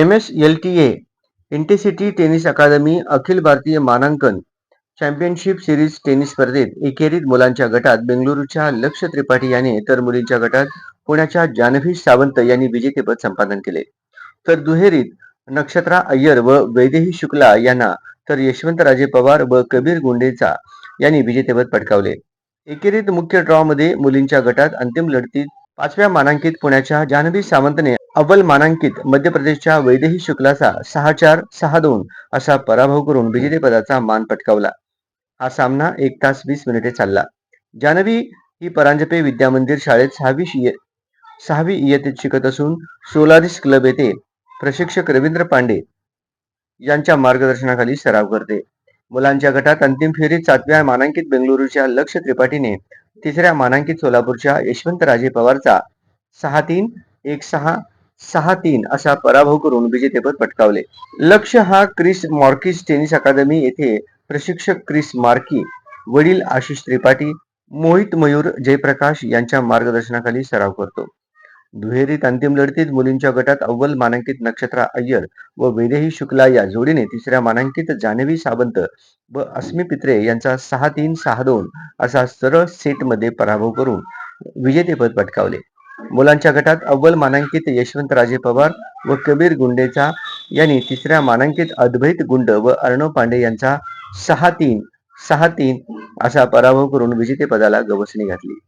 M S L T A intercity tennis academy अखिल भारतीय मानांकन championship series tennis स्पर्धेत एकेरीत मुलांच्या गटात बेंगलुरूच्या लक्ष त्रिपाठी याने तर मुलींच्या गटात पुण्याच्या जानवी सावंत यांनी विजेतेपद संपादन केले. तर दुहेरीत नक्षत्रा अय्यर व वैदेही शुक्ला यांना तर यशवंतराजे पवार व कबीर गुंडेचा यांनी विजेतेपद पटकावले. एकेरीत मुख्य ड्रॉ मध्ये मुलींच्या गटात अंतिम लढतीत पाचव्या मानांकित पुण्याच्या जान्हवी सावंतने अव्वल मानांकित मध्य प्रदेशच्या वैदेही शुक्लाचा सहा चार सहा दोन असा पराभव करून विजेतेपदाचा मान पटकावला. हा सामना एक तास वीस मिनिटे चालला. जानवी ही परांजपे विद्या मंदिर शाळेत सहावी इय- सहावी इयत्तेत शिकत असून सोलारिस क्लब येथे प्रशिक्षक रवींद्र पांडे यांच्या मार्गदर्शनाखाली सराव करते. मुलांच्या गटात अंतिम फेरीत सातव्या मानांकित बेंगळुरूच्या लक्ष त्रिपाठीने तिसऱ्या मानांकित सोलापूरच्या यशवंतराजे पवारचा सहा तीन एक सहा सहा तीन असा पराभव करून विजेतेपद पटकावले. लक्ष हा क्रिस मॉर्किस टेनिस अकादमी येथे प्रशिक्षक क्रिस मार्की वडील आशिष त्रिपाठी मोहित मयूर जयप्रकाश यांच्या मार्गदर्शनाखाली सराव करतो. दुहेरीत अंतिम लढतीत मुलींच्या गटात अव्वल मानांकित नक्षत्रा अय्यर व वैदेही शुक्ला या जोडीने तिसऱ्या मानांकित जानवी सावंत व अस्मी पित्रे यांचा सहा तीन सहा दोन असा सरळ सेटमध्ये पराभव करून विजेतेपद पटकावले. मुलांच्या गटात अव्वल मानांकित यशवंतराजे पवार व कबीर गुंडेचा यांनी तिसऱ्या मानांकित अद्वैत गुंड व अर्णव पांडे यांचा सहा तीन सहा तीन असा पराभव करून विजेतेपदाला गवसणी घातली.